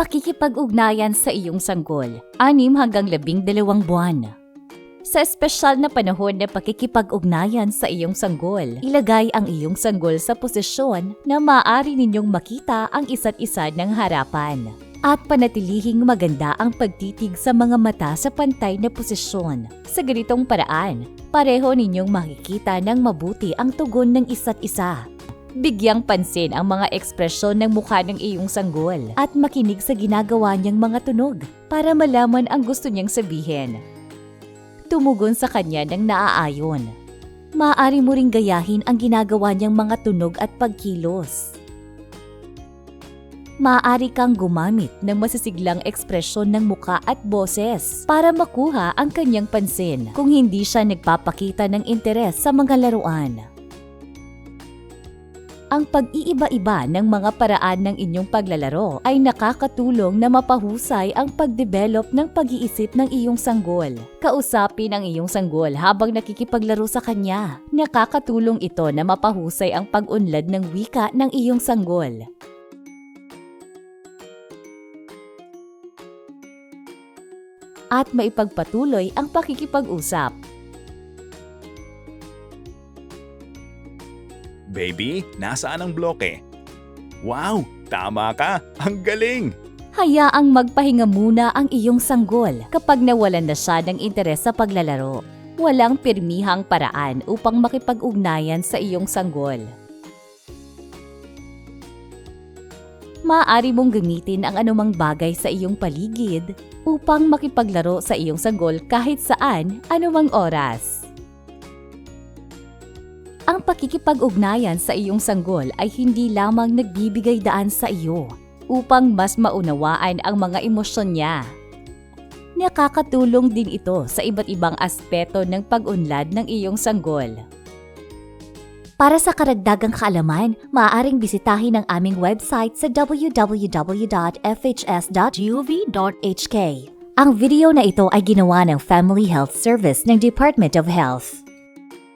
Pakikipag-ugnayan sa iyong sanggol, 6 hanggang 12 buwan. Sa espesyal na panahon na pakikipag-ugnayan sa iyong sanggol, ilagay ang iyong sanggol sa posisyon na maaari ninyong makita ang isa't isa ng harapan. At panatilihing maganda ang pagtitig sa mga mata sa pantay na posisyon. Sa ganitong paraan, pareho ninyong makikita ng mabuti ang tugon ng isa't isa. Bigyang pansin ang mga ekspresyon ng mukha ng iyong sanggol at makinig sa ginagawa niyang mga tunog para malaman ang gusto niyang sabihin. Tumugon sa kanya ng naaayon. Maaari mo ring gayahin ang ginagawa niyang mga tunog at pagkilos. Maaari kang gumamit ng masisiglang ekspresyon ng muka at boses para makuha ang kanyang pansin kung hindi siya nagpapakita ng interes sa mga laruan. Ang pag-iiba-iba ng mga paraan ng inyong paglalaro ay nakakatulong na mapahusay ang pagdevelop ng pag-iisip ng iyong sanggol. Kausapin ang iyong sanggol habang nakikipaglaro sa kanya. Nakakatulong ito na mapahusay ang pag-unlad ng wika ng iyong sanggol. At maipagpatuloy ang pakikipag-usap. Baby, nasaan ang bloke? Wow, tama ka. Ang galing! Hayaang magpahinga muna ang iyong sanggol kapag nawalan na siya ng interes sa paglalaro. Walang pirmihang paraan upang makipag-ugnayan sa iyong sanggol. Maaari mong gamitin ang anumang bagay sa iyong paligid upang makipaglaro sa iyong sanggol kahit saan, anumang oras. Ang pakikipag-ugnayan sa iyong sanggol ay hindi lamang nagbibigay daan sa iyo upang mas maunawaan ang mga emosyon niya. Nakakatulong din ito sa iba't ibang aspeto ng pag-unlad ng iyong sanggol. Para sa karagdagang kaalaman, maaaring bisitahin ang aming website sa www.fhs.gov.hk. Ang video na ito ay ginawa ng Family Health Service ng Department of Health.